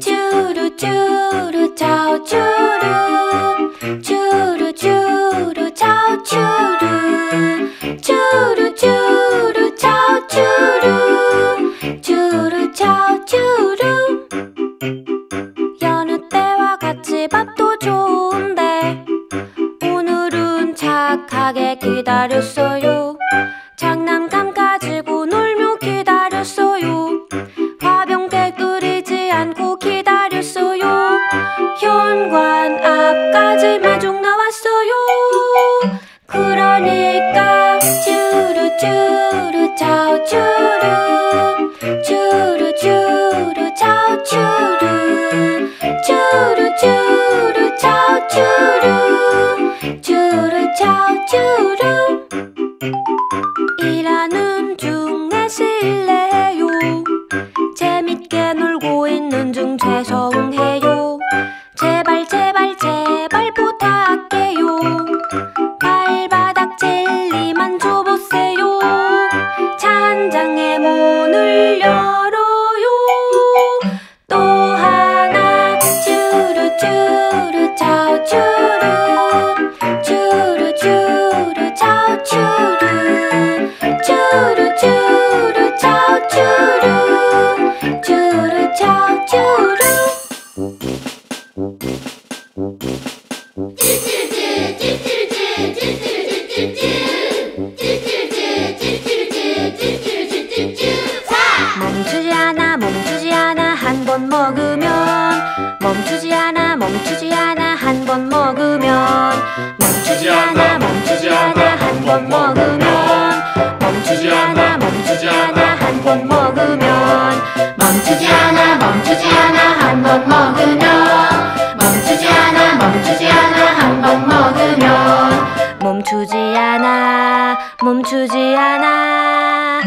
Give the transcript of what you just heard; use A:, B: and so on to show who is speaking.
A: 주루 주루 차오 주루. 주루 주루 차오 주루. 주루 주루 차오 주루. 주루 차오 주루. 여느 때와 같이 밥도 좋은데 오늘은 착하게 기다렸어요. 장난감 현관 앞까지 마중 나왔어요. 그러니까 주루 주루 주루 차오 주루 주루 차오 주루 일하는 중에 실례요. 재밌게 놀고 있는 중 죄송해요 번 먹으면 멈추지 않아 멈추지 않아 한 번 먹으면 멈추지 않아 멈추지 않아 한 번 먹으면 멈추지 않아 멈추지 않아 한 번 먹으면 멈추지 않아 멈추지 않아 한 번 먹으면 멈추지 않아 멈추지 않아 한 번 먹으면 멈추지 않아 멈추지 않아